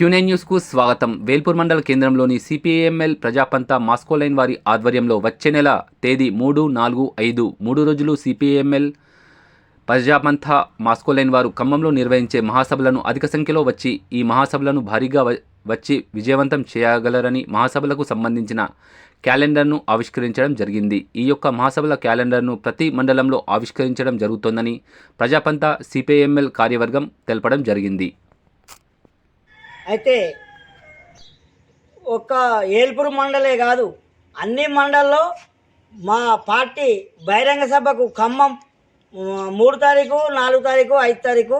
Quinine న్యూస్కు స్వాగతం. వేల్పూర్ మండల కేంద్రంలోని సిపిఐఎంఎల్ ప్రజాపంత మాస్కో లైన్ వారి ఆధ్వర్యంలో వచ్చే నెల తేదీ మూడు నాలుగు ఐదు మూడు రోజులు సిపిఐఎంఎల్ ప్రజాపంత మాస్కో లైన్ వారు ఖమ్మంలో నిర్వహించే మహాసభలను అధిక సంఖ్యలో వచ్చి ఈ మహాసభలను భారీగా వచ్చి విజయవంతం చేయగలరని మహాసభలకు సంబంధించిన క్యాలెండర్ను ఆవిష్కరించడం జరిగింది. ఈ యొక్క మహాసభల క్యాలెండర్ను ప్రతి మండలంలో ఆవిష్కరించడం జరుగుతోందని ప్రజాపంత సిపిఐఎంఎల్ కార్యవర్గం తెలపడం జరిగింది. అయితే ఒక ఏల్పూరు మండలే కాదు అన్ని మండల్లో మా పార్టీ బహిరంగ సభకు ఖమ్మం మూడు తారీఖు నాలుగు తారీఖు ఐదు తారీఖు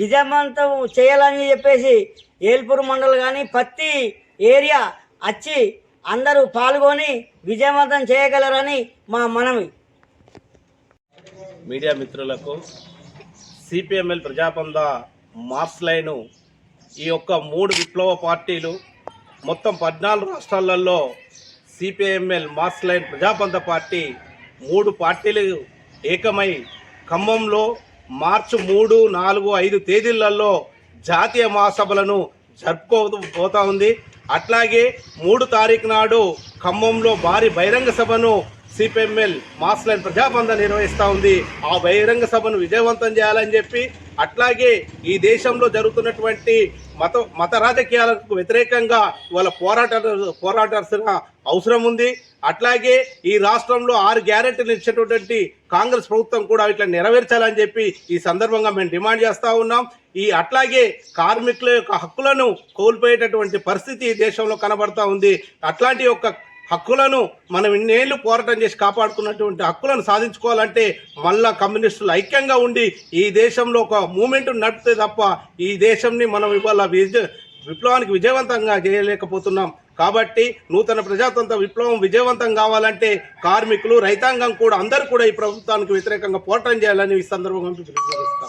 విజయవంతం చేయాలని చెప్పేసి ఏల్పూరు మండల్ కానీ ప్రతి ఏరియా వచ్చి అందరూ పాల్గొని విజయవంతం చేయగలరని మా మనవి. మీడియా మిత్రులకు సిపిఎంఎల్ ప్రజాపంద మార్స్ లైను ఈ యొక్క మూడు విప్లవ పార్టీలు మొత్తం పద్నాలుగు రాష్ట్రాలలో సిపిఎంఎల్ మాస్ లైన్ ప్రజాపంత పార్టీ మూడు పార్టీలు ఏకమై ఖమ్మంలో మార్చి మూడు నాలుగు ఐదు తేదీలలో జాతీయ మహాసభలను జరుపుకోబోతా ఉంది. అట్లాగే మూడు తారీఖు నాడు ఖమ్మంలో భారీ బహిరంగ సభను సిపిఎంఎల్ మాస్ లైన్ ప్రజాబంధ నిర్వహిస్తూ ఉంది. ఆ బహిరంగ సభను విజయవంతం చేయాలని చెప్పి అట్లాగే ఈ దేశంలో జరుగుతున్నటువంటి మత మత రాజకీయాలకు వ్యతిరేకంగా వాళ్ళ పోరాట పోరాటాల్సిన అవసరం ఉంది. అట్లాగే ఈ రాష్ట్రంలో ఆరు గ్యారెంటీలు ఇచ్చినటువంటి కాంగ్రెస్ ప్రభుత్వం కూడా ఇట్లా నెరవేర్చాలని చెప్పి ఈ సందర్భంగా మేము డిమాండ్ చేస్తూ ఉన్నాం. ఈ అట్లాగే కార్మికుల యొక్క హక్కులను కోల్పోయేటటువంటి పరిస్థితి ఈ దేశంలో కనబడతా ఉంది. అట్లాంటి యొక్క హక్కులను మనం ఇన్నేళ్ళు పోరాటం చేసి కాపాడుకున్నటువంటి హక్కులను సాధించుకోవాలంటే మళ్ళా కమ్యూనిస్టులు ఐక్యంగా ఉండి ఈ దేశంలో ఒక మూమెంట్ నడిపితే తప్ప ఈ దేశంని మనం ఇవాళ విజ విప్లవానికి విజయవంతంగా చేయలేకపోతున్నాం. కాబట్టి నూతన ప్రజాతంత్ర విప్లవం విజయవంతం కావాలంటే కార్మికులు రైతాంగం కూడా అందరూ కూడా ఈ ప్రభుత్వానికి వ్యతిరేకంగా పోరాటం చేయాలని ఈ సందర్భంగా పిలుపునిస్తా